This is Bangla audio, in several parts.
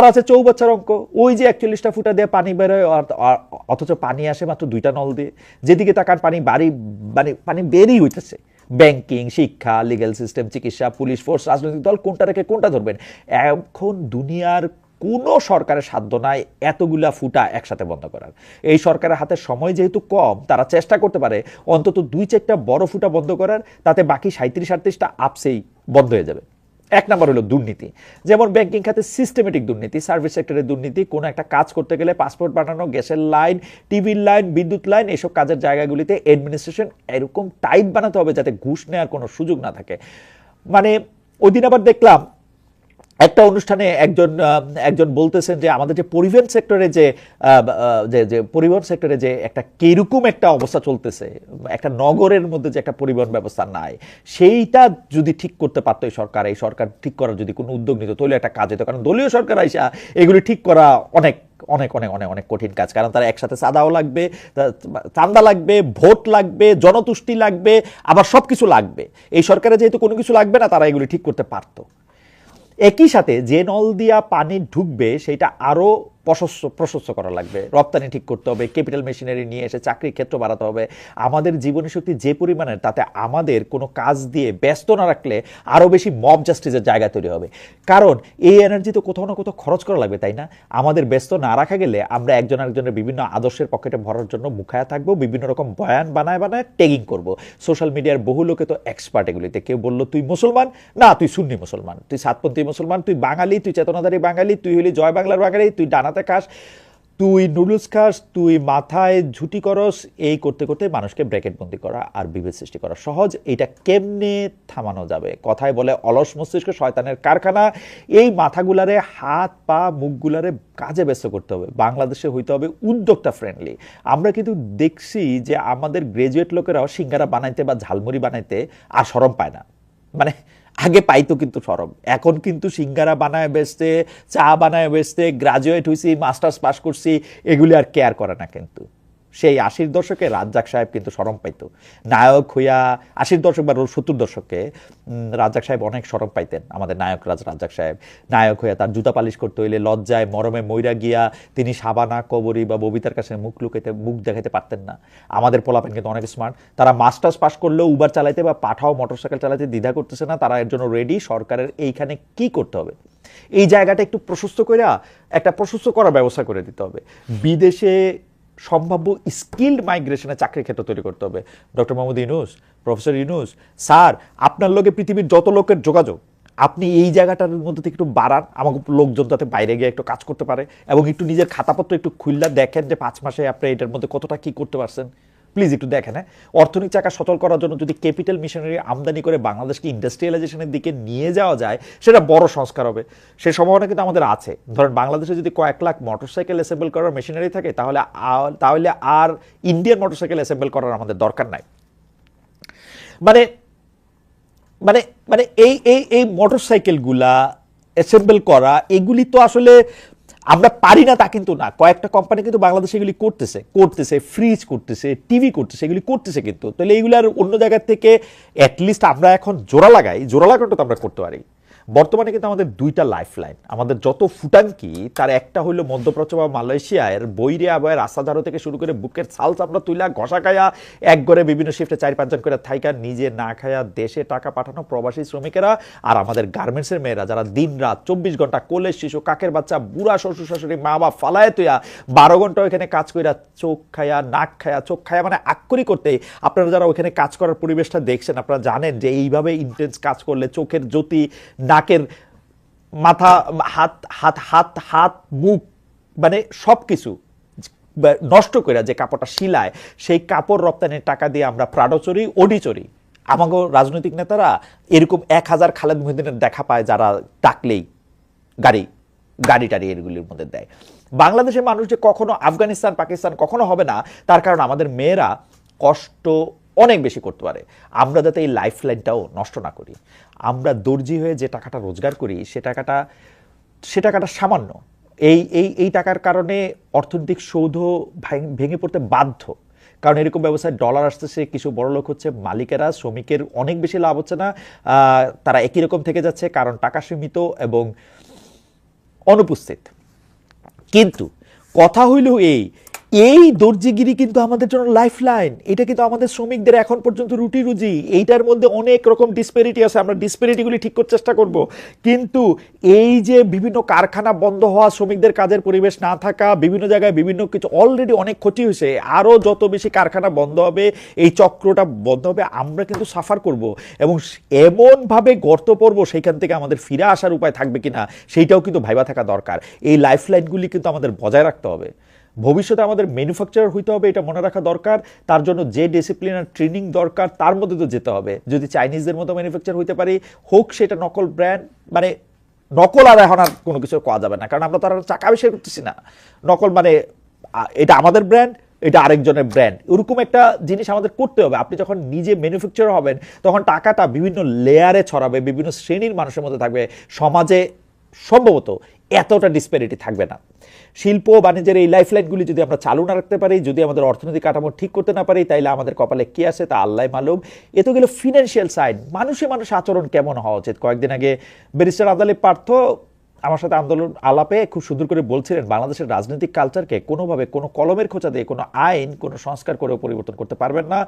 আর আছে চৌবাচ্চার অঙ্ক। ওই যে একচল্লিশটা ফুটা দিয়ে পানি বেরোয় অথচ পানি আসে মাত্র দুইটা নল দিয়ে। যেদিকে তাকান পানি বাড়ি মানে পানি বেরই হইতেছে ব্যাংকিং, শিক্ষা লিগ্যাল সিস্টেম চিকিৎসা, পুলিশ ফোর্স রাজনৈতিক দল, কোনটা রেখে কোনটা ধরবেন। এখন দুনিয়ার কোনো সরকারের সাধ্য নাই এতগুলা ফুটা একসাথে বন্ধ করার। এই সরকারের হাতে সময় যেহেতু কম, তারা চেষ্টা করতে পারে অন্তত দুই চারটা বড় ফুটা বন্ধ করার, তাতে বাকি সাঁত্রিশ আটত্রিশটা আপসেই বন্ধ হয়ে যাবে। এক নম্বর হলো দুর্নীতি। যেমন ব্যাংকিং খাতে সিস্টেমেটিক দুর্নীতি সার্ভিস সেক্টরের দুর্নীতি, কোনো একটা কাজ করতে গেলে পাসপোর্ট বানানো, গ্যাসের লাইন টিভির লাইন বিদ্যুৎ লাইন এসব কাজের জায়গাগুলিতে অ্যাডমিনিস্ট্রেশন এরকম টাইট বানাতে হবে যাতে ঘুষ নেওয়ার কোনো সুযোগ না থাকে। মানে ওই দিন আবার দেখলাম একটা অনুষ্ঠানে একজন একজন বলতেছেন যে আমাদের যে পরিবহন সেক্টরে যে যে পরিবহন সেক্টরে যে একটা কীরকম একটা অবস্থা চলতেছে, একটা নগরের মধ্যে যে একটা পরিবহন ব্যবস্থা নাই, সেইটা যদি ঠিক করতে পারতো এই সরকার এই সরকার ঠিক করার যদি কোনো উদ্যোগ নিত, তাহলে একটা কাজ হতো কারণ দলীয় সরকার আইসা এগুলি ঠিক করা অনেক অনেক অনেক অনেক অনেক কঠিন কাজ। কারণ তারা একসাথে চাঁদাও লাগবে চাঁদা লাগবে, ভোট লাগবে, জনতুষ্টি লাগবে, আবার সব কিছু লাগবে। এই সরকারে যেহেতু কোনো কিছু লাগবে না, তারা এগুলি ঠিক করতে পারতো। একই সাথে যে নল দিয়া পানি ঢুকবে সেটা আরও প্রশস্ত প্রশস্ত করা লাগবে। রপ্তানি ঠিক করতে হবে ক্যাপিটাল মেশিনারি নিয়ে এসে চাকরির ক্ষেত্র বাড়াতে হবে। আমাদের জীবনী শক্তি যে পরিমাণের তাতে আমাদের কোনো কাজ দিয়ে ব্যস্ত না রাখলে আরও বেশি মব জাস্টিসের জায়গা তৈরি হবে। কারণ এই এনার্জি তো কোথাও না কোথাও খরচ করা লাগবে, তাই না? আমাদের ব্যস্ত না রাখা গেলে আমরা একজন আরেকজনের বিভিন্ন আদর্শের পকেটে ভরার জন্য মুখায়া থাকব, বিভিন্ন রকম বয়ান বানায় বানায় ট্যাগিং করব। সোশ্যাল মিডিয়ার বহু লোকে তো এক্সপার্ট এগুলিতে। কেউ বলল, তুই মুসলমান? না, তুই সুন্নি মুসলমান। তুই সাতপন্থী মুসলমান, তুই বাঙালি, তুই চেতনাধারী বাঙালি, তুই হলি জয় বাংলার বাঙালি, তুই ডানাতে খাস তুই নুডলস খাস, তুই মাথায় ঝুটি করস, এই করতে করতে মানুষকে ব্র্যাকেট বন্দি করা আর বিভেদ সৃষ্টি করা সহজ। এটা কেমনে থামানো যাবে? কথায় বলে অলস মস্তিষ্ক শয়তানের কারখানা। এই মাথাগুলারে, হাত, পা, মুখগুলারে কাজে ব্যস্ত করতে হবে। বাংলাদেশে হইতে হবে উদ্যোক্তা ফ্রেন্ডলি আমরা কিন্তু দেখছি যে আমাদের গ্রাজুয়েট লোকেরাও সিঙ্গারা বানাইতে বা ঝালমুড়ি বানাইতে আর সরম পায় না। মানে আগে পাইতো কিন্তু সরব। এখন কিন্তু সিঙ্গারা বানায় বেসতে চা বানায় বেসতে গ্রাজুয়েট হয়েছি মাস্টার্স পাস করছি, এগুলি আর কেয়ার করে না কিন্তু। সেই আশির দশকে রাজ্জাক সাহেব কিন্তু সরম পাইতো। নায়ক হইয়া আশির দশক বা সত্তর দশকে রাজ্জাক সাহেব অনেক সরম পাইতেন, আমাদের নায়ক রাজ, রাজ্জাক সাহেব। নায়ক হইয়া তার জুতা পালিশ করতে হইলে লজ্জায় মরমে মইরা গিয়া তিনি সাবানা, কবরী বা ববিতার কাছে মুখ লুকাইতে, মুখ দেখাইতে পারতেন না। আমাদের পোলাপেন কিন্তু অনেক স্মার্ট তারা মাস্টার্স পাস করলেও উবার চালাইতে বা পাঠাও মোটরসাইকেল চালাতে দ্বিধা করতেছে না, তারা এর জন্য রেডি সরকারের এইখানে কি করতে হবে? এই জায়গাটা একটু প্রশস্ত করে একটা প্রশস্ত করার ব্যবস্থা করে দিতে হবে। বিদেশে সম্ভাব্য স্কিল্ড মাইগ্রেশনে চাকরির ক্ষেত্র তৈরি করতে হবে। Doctor Mohammad Yunus professor Yunus sir, আপনার লোকে পৃথিবীর যত লোকের যোগাযোগ, আপনি এই জায়গাটার মধ্যে থেকে একটু বাড়ান, আমাকে লোকজন যাতে বাইরে গিয়ে একটু কাজ করতে পারে এবং একটু নিজের খাতাপত্র একটু খুললা দেখেন যে পাঁচ মাসে আপনি এটার মধ্যে কতটা কি করতে পারছেন। প্লিজ একটু দেখেন হ্যাঁ? অর্থনৈতিক চাকা সচল করার জন্য যদি ক্যাপিটাল মিশনারি আমদানি করে বাংলাদেশকে ইন্ডাস্ট্রিয়ালাইজেশনের দিকে নিয়ে যাওয়া যায়, সেটা বড় সংস্কার হবে। সে সম্ভাবনা কিন্তু আমাদের আছে। ধরেন বাংলাদেশে যদি কয়েক লাখ মোটরসাইকেল অ্যাসেম্বল করার মেশিনারি থাকে, তাহলে তাহলে আর ইন্ডিয়ান মোটরসাইকেল অ্যাসেম্বল করার আমাদের দরকার নাই। মানে মানে মানে এই এই এই মোটরসাইকেলগুলা অ্যাসেম্বল করা, এগুলি তো আসলে আমরা পারি না তা কিন্তু না। কয়েকটা কোম্পানি কিন্তু বাংলাদেশে এগুলি করতেছে। করতেছে ফ্রিজ করতেছে টিভি করতেছে, এগুলি করতেছে কিন্তু। তাহলে এইগুলার অন্য জায়গার থেকে অ্যাটলিস্ট আমরা এখন জোড়া লাগাই। জোড়া লাগানোটা তো আমরা করতে পারি। বর্তমানে কিন্তু আমাদের দুইটা লাইফ লাইন আমাদের যত ফুটাঙ্কি তার একটা হইল মধ্যপ্রাচ্য বা মালয়েশিয়ার বৈরে আবয়ের আসাধারো থেকে শুরু করে বুকের ছাল চামড়া তুইলা ঘষা খায়া এক ঘরে বিভিন্ন শিফটে চার পাঁচজন করে থাইকা নিজে না খায়া দেশে টাকা পাঠানো প্রবাসী শ্রমিকেরা আর আমাদের গার্মেন্টসের মেয়েরা যারা দিন রাত চব্বিশ ঘণ্টা কোলের শিশু, কাকের বাচ্চা, বুড়া শ্বশুর শাশুড়ি, মা বাপ ফালায় তুইয়া বারো ঘণ্টা ওইখানে কাজ কইরা চোখ খায়া, নাক খায়া, চোখ খায়া মানে আক্ষরি করতে আপনারা যারা ওইখানে কাজ করার পরিবেশটা দেখছেন, আপনারা জানেন যে এইভাবে ইন্টেন্স কাজ করলে চোখের জ্যোতি নাকের মাথা, হাত হাত হাত হাত, মুখ মানে সব কিছু নষ্ট করে যে কাপড়টা শিলায়, সেই কাপড় রপ্তানির টাকা দিয়ে আমরা প্রাডো চড়ি ওডি চড়ি। আমাকে রাজনৈতিক নেতারা এরকম এক হাজার খালেদ মহিদিনের দেখা পায় যারা ডাকলেই গাড়ি গাড়ি টাড়ি এগুলির মধ্যে দেয়। বাংলাদেশের মানুষ যে কখনো আফগানিস্তান, পাকিস্তান কখনো হবে না, তার কারণ আমাদের মেয়েরা কষ্ট অনেক বেশি করতে পারে। আমরা যাতে এই লাইফ লাইনটাও নষ্ট না করি। আমরা দর্জি হয়ে যে টাকাটা রোজগার করি, সে টাকাটা সে টাকাটা সামান্য। এই এই এই টাকার কারণে অর্থনৈতিক সৌধ ভাঙ- পড়তে বাধ্য। কারণ এরকম ব্যবসায় ডলার আসতেছে কিছু বড় লোক হচ্ছে, মালিকেরা, শ্রমিকের অনেক বেশি লাভ হচ্ছে না। তারা একই রকম থেকে যাচ্ছে, কারণ টাকা সীমিত এবং অনুপস্থিত। কিন্তু কথা হইল এই এই দর্জিগিরি কিন্তু আমাদের জন্য লাইফ লাইন এটা কিন্তু আমাদের শ্রমিকদের এখন পর্যন্ত রুটি রুজি এইটার মধ্যে অনেক রকম ডিসপেরিটি আছে। আমরা ডিসপেরিটিগুলি ঠিক করার চেষ্টা করব। কিন্তু এই যে বিভিন্ন কারখানা বন্ধ হওয়া, শ্রমিকদের কাজের পরিবেশ না থাকা, বিভিন্ন জায়গায় বিভিন্ন কিছু অলরেডি অনেক ক্ষতি হয়েছে, আরও যত বেশি কারখানা বন্ধ হবে, এই চক্রটা বন্ধ হবে, আমরা কিন্তু সাফার করব। এবং এমনভাবে গর্ত পড়ব, সেইখান থেকে আমাদের ফিরে আসার উপায় থাকবে কিনা, সেইটাও কিন্তু ভাইবা থাকা দরকার। এই লাইফ লাইনগুলি কিন্তু আমাদের বজায় রাখতে হবে। ভবিষ্যতে আমাদের ম্যানুফ্যাকচারার হইতে হবে, এটা মনে রাখা দরকার। তার জন্য যে ডিসিপ্লিন আর ট্রেনিং দরকার, তার মধ্যে তো যেতে হবে। যদি চাইনিজদের মতো ম্যানুফ্যাকচার হইতে পারি, হোক সেটা নকল ব্র্যান্ড মানে নকল আর এখন আর কোনো কিছু কোয়া যাবে না। কারণ আমরা তো আর চাকা আবিষ্কার করতেছি না। নকল মানে এটা আমাদের ব্র্যান্ড এটা আরেকজনের ব্র্যান্ড এরকম একটা জিনিস আমাদের করতে হবে। আপনি যখন নিজে ম্যানুফ্যাকচার হবেন, তখন টাকাটা বিভিন্ন লেয়ারে ছড়াবে, বিভিন্ন শ্রেণির মানুষের মধ্যে থাকবে। সমাজে সম্ভবত এতটা ডিসপ্যারিটি থাকবে না। শিল্প বাণিজ্যের এই লাইফ লাইনগুলি যদি আমরা চালু না রাখতে পারি, যদি আমাদের অর্থনৈতিক কাঠামো ঠিক করতে না পারি, তাইলে আমাদের কপালে কি আছে তা আল্লাহ মালুম। এ তো গেল ফিনান্সিয়াল সাইড মানুষে মানুষ আচরণ কেমন হওয়া উচিত? কয়েকদিন আগে ব্যারিস্টার আদালে পার্থ আমার সাথে আন্দোলন আলাপে খুব সুন্দর করে বলছিলেন, বাংলাদেশের রাজনৈতিক কালচারকে কোনোভাবে কোনো কলমের খোঁচা দিয়ে, কোনো আইন, কোনো সংস্কার করেও পরিবর্তন করতে পারবেন না।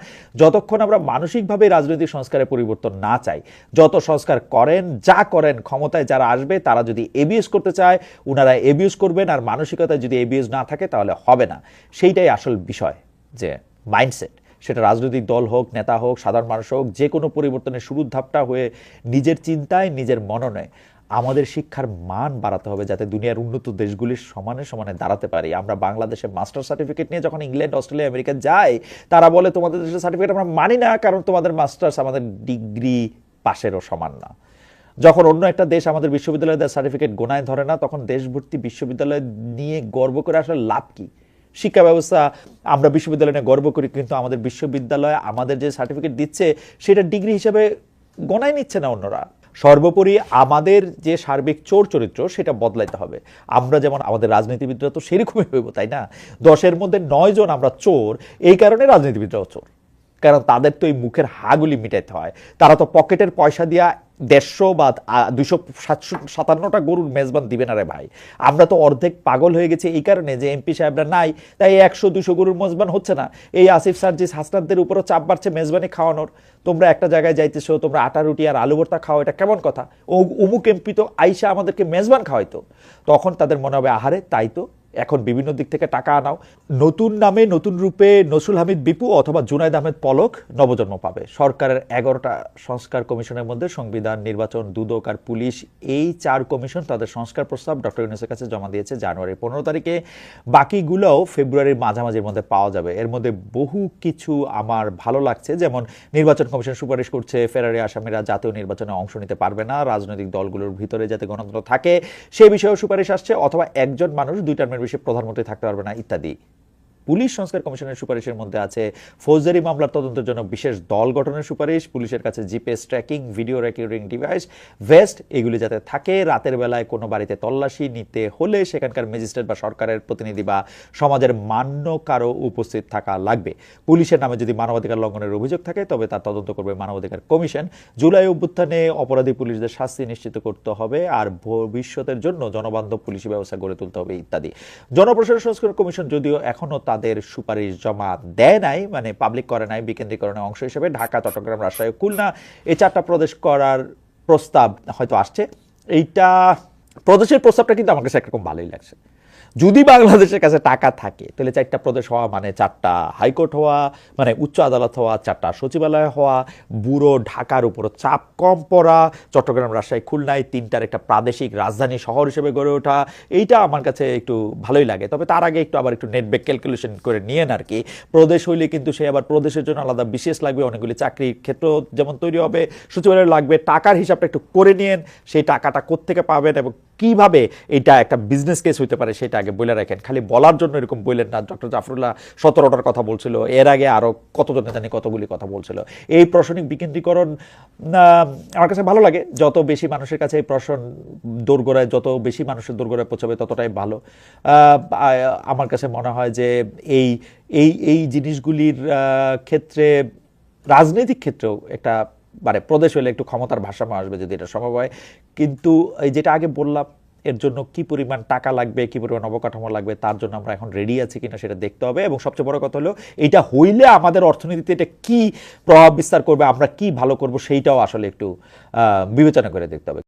যতক্ষণ আমরা মানসিকভাবে রাজনৈতিক সংস্কারে পরিবর্তন না চাই, যত সংস্কার করেন, যা করেন, ক্ষমতায় যারা আসবে, তারা যদি এবিএস করতে চায় ওনারা এবিএস করবেন আর মানসিকতায় যদি এবিএস না থাকে, তাহলে হবে না। সেইটাই আসল বিষয়, যে মাইন্ডসেট সেটা রাজনৈতিক দল হোক, নেতা হোক, সাধারণ মানুষ হোক, যে কোনো পরিবর্তনের শুরুর ধাপটা হয়ে নিজের চিন্তায়, নিজের মননে আমাদের শিক্ষার মান বাড়াতে হবে যাতে দুনিয়ার উন্নত দেশগুলির সমানে সমানে দাঁড়াতে পারি। আমরা বাংলাদেশে মাস্টার সার্টিফিকেট নিয়ে যখন ইংল্যান্ড, অস্ট্রেলিয়া, আমেরিকা যাই, তারা বলে, তোমাদের দেশের সার্টিফিকেট আমরা মানি না, কারণ তোমাদের মাস্টার্স আমাদের ডিগ্রি পাশেরও সমান না। যখন অন্য একটা দেশ আমাদের বিশ্ববিদ্যালয়ের সার্টিফিকেট গোনায় ধরে না, তখন দেশভর্তি বিশ্ববিদ্যালয় নিয়ে গর্ব করে আসলে লাভ কি? শিক্ষা ব্যবস্থা আমরা বিশ্ববিদ্যালয় নিয়ে গর্ব করি, কিন্তু আমাদের বিশ্ববিদ্যালয় আমাদের যে সার্টিফিকেট দিচ্ছে, সেটা ডিগ্রি হিসাবে গণায় নিচ্ছে না অন্যরা। সর্বোপরি আমাদের যে সার্বিক চোর চরিত্র, সেটা বদলাইতে হবে। আমরা যেমন আমাদের রাজনীতিবিদরা তো সেরকমই হইব, তাই না? দশের মধ্যে নয় জন আমরা চোর, এই কারণে রাজনীতিবিদরাও চোর। কারণ তাদের তো এই মুখের হাগুলি মিটাইতে হয়। তারা তো পকেটের পয়সা দিয়া দেড়শো বা দুশো সাতশো সাতান্নটা গরুর মেজবান দিবে না রে ভাই। আমরা তো অর্ধেক পাগল হয়ে গেছি এই কারণে যে এমপি সাহেবরা নাই, তাই একশো দুশো গরুর মেজবান হচ্ছে না। এই আসিফ সার্জিস হাসনাদদের উপরও চাপ বাড়ছে মেজবানি খাওয়ানোর, তোমরা একটা জায়গায় যাইতেছো, তোমরা আটা, রুটি আর আলু ভর্তা খাও, এটা কেমন কথা? ও, অমুক এমপি তো আইসা আমাদেরকে মেজবান খাওয়াইতো। তখন তাদের মনে হবে, আহারে, তাই তো এখন বিভিন্ন দিক থেকে টাকা আনাও। নতুন নামে নতুন রূপে নসুল হামিদ বিপু অথবা জুনাইদ আহমেদ পলক নবজন্ম পাবে। সরকারের এগারোটা সংস্কার কমিশনের মধ্যে সংবিধান, নির্বাচন, দুদক আর পুলিশ এই চার কমিশন তাদের সংস্কার প্রস্তাব ডক্টর ইউনুসের কাছে জমা দিয়েছে জানুয়ারি পনেরো তারিখে। বাকিগুলোও ফেব্রুয়ারির মাঝামাঝির মধ্যে পাওয়া যাবে। এর মধ্যে বহু কিছু আমার ভালো লাগছে। যেমন নির্বাচন কমিশন সুপারিশ করছে, ফেরারি আসামিরা জাতীয় নির্বাচনে অংশ নিতে পারবে না, রাজনৈতিক দলগুলোর ভিতরে যাতে গণতন্ত্র থাকে, সে বিষয়েও সুপারিশ আসছে। অথবা একজন মানুষ দুই টার্মের বেশি প্রধানমন্ত্রী থাকতে পারবে না ইত্যাদি। পুলিশ সংস্কার কমিশনের সুপারিশের মধ্যে আছে ফৌজদারি মামলার তদন্তের জন্য বিশেষ দল গঠনের সুপারিশ, পুলিশের কাছে GPS tracking, video recording device, vest, এগুলি যাতে থাকে, রাতের বেলায় কোনো বাড়িতে তল্লাশি, নিতে হলে সেখানকার ম্যাজিস্ট্রেট বা সরকারের প্রতিনিধি বা সমাজের মান্য কারও উপস্থিত থাকা লাগবে। পুলিশের নামে যদি মানবাধিকার লঙ্ঘনের অভিযোগ থাকে, তবে তার তদন্ত করবে মানবাধিকার কমিশন। জুলাই অভ্যুত্থানে অপরাধী পুলিশদের শাস্তি নিশ্চিত করতে হবে, আর ভবিষ্যতের জন্য জনবান্ধব পুলিশি ব্যবস্থা গড়ে তুলতে হবে ইত্যাদি। জনপ্রশাসন সংস্কার কমিশন যদিও এখনও তাদের সুপারিশ জমা দেয় নাই মানে পাবলিক করে নাই বিকেন্দ্রীকরণের অংশ হিসেবে ঢাকা, চট্টগ্রাম, রাজশাহী, খুলনা, এই চারটা প্রদেশ করার প্রস্তাব হয়তো আসছে। এইটা, প্রদেশের প্রস্তাবটা কিন্তু আমার কাছে একরকম ভালোই লাগছে। যদি বাংলাদেশের কাছে টাকা থাকে, তাহলে চারটা প্রদেশ হওয়া মানে চারটা হাইকোর্ট হওয়া মানে উচ্চ আদালত হওয়া, চারটা সচিবালয় হওয়া বুড়ো ঢাকার উপর চাপ কম পড়া, চট্টগ্রাম, রাজশাহী, খুলনায় তিনটার একটা প্রাদেশিক রাজধানী শহর হিসেবে গড়ে ওঠা, এইটা আমার কাছে একটু ভালোই লাগে। তবে তার আগে একটু আবার একটু নেট ব্যাক ক্যালকুলেশন করে নিয়েন আর কি। প্রদেশ হইলে কিন্তু সে আবার প্রদেশের জন্য আলাদা বিশেষ লাগবে, অনেকগুলি চাকরির ক্ষেত্র যেমন তৈরি হবে, সচিবালয় লাগবে, টাকার হিসাবটা একটু করে নিয়েন, সেই টাকাটা কোত্থেকে পাবেন এবং কীভাবে এটা একটা বিজনেস কেস হইতে পারে সেটা আগে বলে রাখেন। খালি বলার জন্য এরকম বললেন না। ডক্টর জাফরুল্লাহ সতেরোটার কথা বলছিল। এর আগে আরও কতজনে জানি কতগুলি কথা বলছিল। এই প্রশাসনিক বিকেন্দ্রীকরণ আমার কাছে ভালো লাগে। যত বেশি মানুষের কাছে এই প্রশাসন দোরগোড়ায়, যত বেশি মানুষের দোরগোড়ায় পৌঁছাবে, ততটাই ভালো। আমার কাছে মনে হয় যে এই এই এই জিনিসগুলির ক্ষেত্রে, রাজনৈতিক ক্ষেত্রেও একটা মানে প্রদেশ হলে একটু ক্ষমতার ভারসাম্য আসবে যদি এটা সম্ভব হয়। কিন্তু এই যেটা আগে বললাম, এর জন্য কি পরিমাণ টাকা লাগবে, কি পরিমাণ অবকাঠামো লাগবে, তার জন্য আমরা এখন রেডি আছি কিনা সেটা দেখতে হবে। এবং সবচেয়ে বড় কথা হলো, এটা হইলে আমাদের অর্থনীতিতে এটা কি প্রভাব বিস্তার করবে, আমরা কি ভালো করব, সেইটাও আসলে একটু বিবেচনা করে দেখতে হবে।